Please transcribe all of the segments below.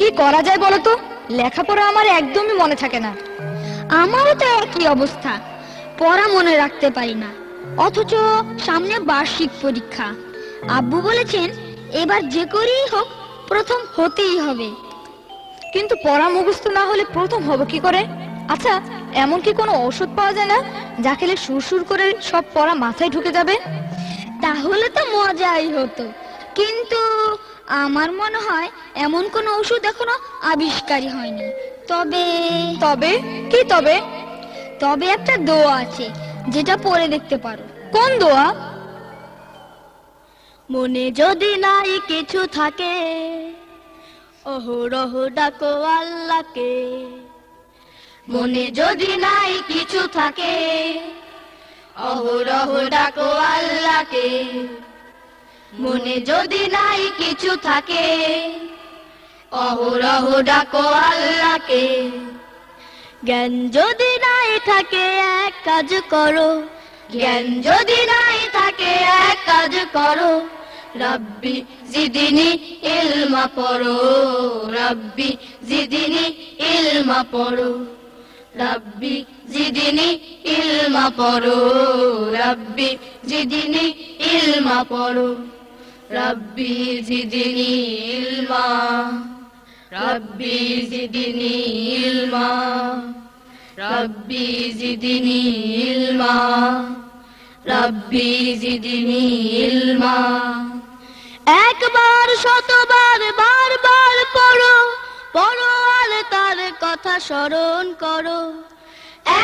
কি করা যায় বলো তো? লেখাপড়া আমার একদমই মনে থাকে না। আমারও তো একই অবস্থা। পড়া মনে রাখতে পারি না। অথচ সামনে বার্ষিক পরীক্ষা। আব্বু বলেছেন, এবার যে করেই হোক, প্রথম হতেই হবে। কিন্তু পড়া মুখস্থ না হলে প্রথম হব কি করে? আচ্ছা এমন কি কোনো ঔষধ পাওয়া যায় না, যা খেলে সুরসুর করে সব পড়া মাথায় ঢুকে যাবে? তাহলে তো মজাই হতো। কিন্তু আমার মনে হয় এমন কোন ওষুধ এখনও আবিষ্কারই হয়নি। তবে তবে? কি তবে? তবে একটা দোয়া আছে যেটা পড়ে দেখতে পারো। কোন দোয়া? মনে যদি নাই কিছু থাকে অহরহ ডাকো আল্লাহকে। মনে যদি নাই কিছু থাকে অহরহ ডাকো আল্লাহকে। মনে যদি নাই কিছু থাকে, অহরহ ডাকো আল্লাহকে। জ্ঞান যদি নাই থাকে, এক কাজ করো। জ্ঞান যদি নাই থাকে, এক কাজ করো। রব্বি জিদিনি ইলমা পড়ো, রব্বি জিদিনি ইলমা পড়ো। রব্বি জিদিনি ইলমা পড়ো, রব্বি জিদিনি ইলমা পড়ো। জিদিনি ইলমা, রব্বি জিদিনি ইলমা, রব্বি জিদিনি ইলমা একবার শতবার, বারবার করো পড়ো আর তার কথা স্মরণ করো।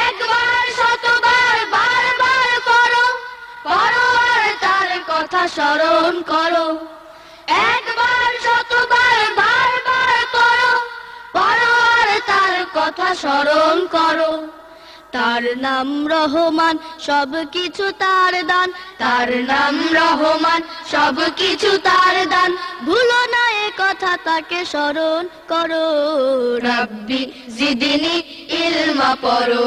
একবার শতবার, বারবার পড়ো তার কথা স্মরণ করো। একবার শতবার, বারবার করো। পড়ো আর তার কথা স্মরণ করো। তার নাম রহমান, সব কিছু তার দান। তার নাম রহমান, সব কিছু তার দান। ভুলো না এ কথা, তাকে স্মরণ করো। রব্বি জিদিনি ইলমা পড়ো।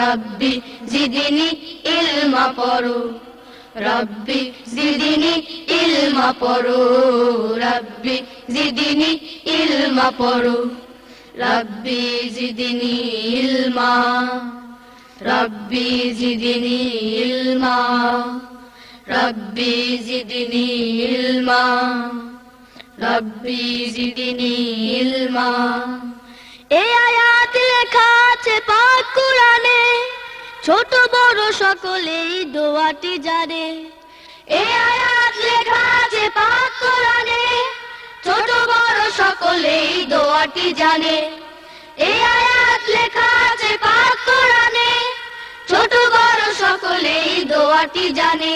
রব্বি জিদিনি ইলমা পড়ো। রব্বি জিদিনি ইলমা পড়ো, রব্বি জিদিনি ইলমা পড়ো, রব্বি জিদিনি ইলমা, রব্বি জিদিনি ইলমা, রব্বি জিদিনি ইলমা, রব্বি জিদিনি ইলমা। এই আয়াত লেখা আছে কুরআনে ছোট বড় সকলেই দোয়াটি জানে। এই আয়াত লেখা আছে পাক কুরআনে। ছোট বড় সকলেই দোয়াটি জানে। এই আয়াত লেখা আছে পাক কোরআনে। ছোট বড় সকলেই দোয়াটি জানে।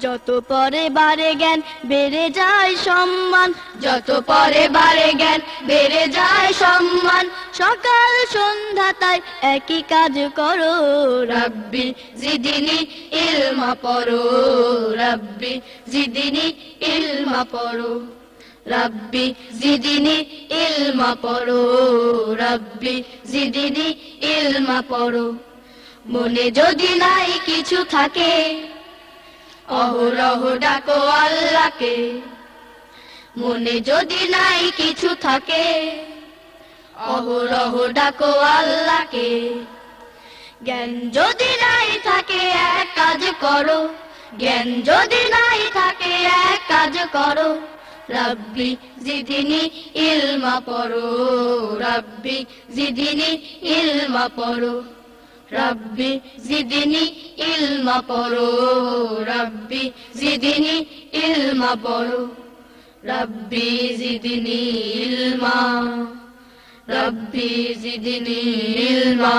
যত পরে বারে জ্ঞান, বেড়ে যায় সম্মান। যত পরে বারে জ্ঞান, বেড়ে যায় সম্মান। সকাল সন্ধ্যা তাই একই কাজ করো, রাব্বি জিদিনি ইলমা পড়ো, রাব্বি জিদিনি ইলমা পড়ো, রাব্বি জিদিনি ইলমা পড়ো, রাব্বি জিদিনি ইলমা পড়ো। মনে যদি নাই কিছু থাকে, অহরহ ডাকো আল্লাহকে। মনে যদি নাই কিছু থাকে অহরহ ডাকো আল্লাহকে। জ্ঞান যদি নাই থাকে, এক কাজ করো। জ্ঞান যদি নাই থাকে, এক কাজ করো। রব্বি জিদিনি ইলমা পড়ো, রব্বি জিদিনি ইলমা পড়ো। রব্বি জিদিনি ইলমা পড়ো, রব্বি জিদিনি ইলমা পড়ো। রব্বি জিদিনি ইলমা। रबी जिदिल्मा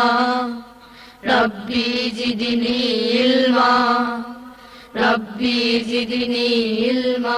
रबी जिदिल्मा रबी जिदिल्मा